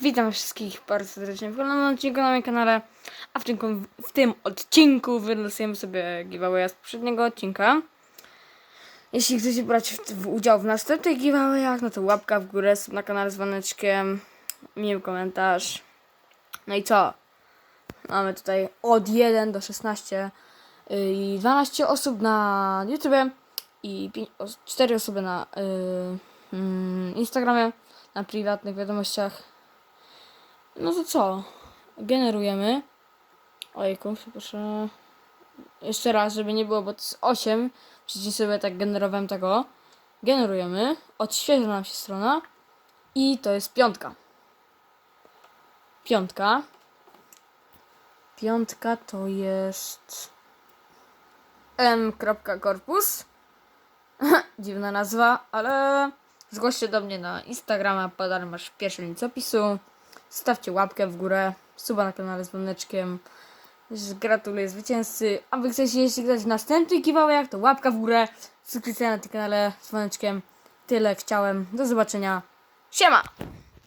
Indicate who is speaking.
Speaker 1: Witam wszystkich bardzo serdecznie w kolejnym odcinku na moim kanale. A w, odcinku, w tym odcinku wylosujemy sobie giveawaya z poprzedniego odcinka. Jeśli chcecie brać w, w udział w następnych giveawayach, no to łapka w górę, sub na kanale z dzwoneczkiem, miły komentarz. No i co? Mamy tutaj od 1 do 16 yy, i 12 osób na YouTube i 5, 4 osoby na yy, Instagramie, na prywatnych wiadomościach. No to co? Generujemy. Ojku, przepraszam. Jeszcze raz, żeby nie było, bo to jest 8. Wcześniej sobie tak generowałem tego. Generujemy. Odświeża nam się strona. I to jest piątka. Piątka. Piątka to jest m.korpus. Dziwna nazwa, ale zgłoś się do mnie na Instagrama, podany masz w pierwszym link z opisu. Stawcie łapkę w górę, suba na kanale z dzwoneczkiem. Gratuluję zwycięzcy. A wy chcecie jeśli grać w następnych giveawayach, to łapka w górę, subskrypcja na tym kanale z dzwoneczkiem. Tyle chciałem. Do zobaczenia. Siema!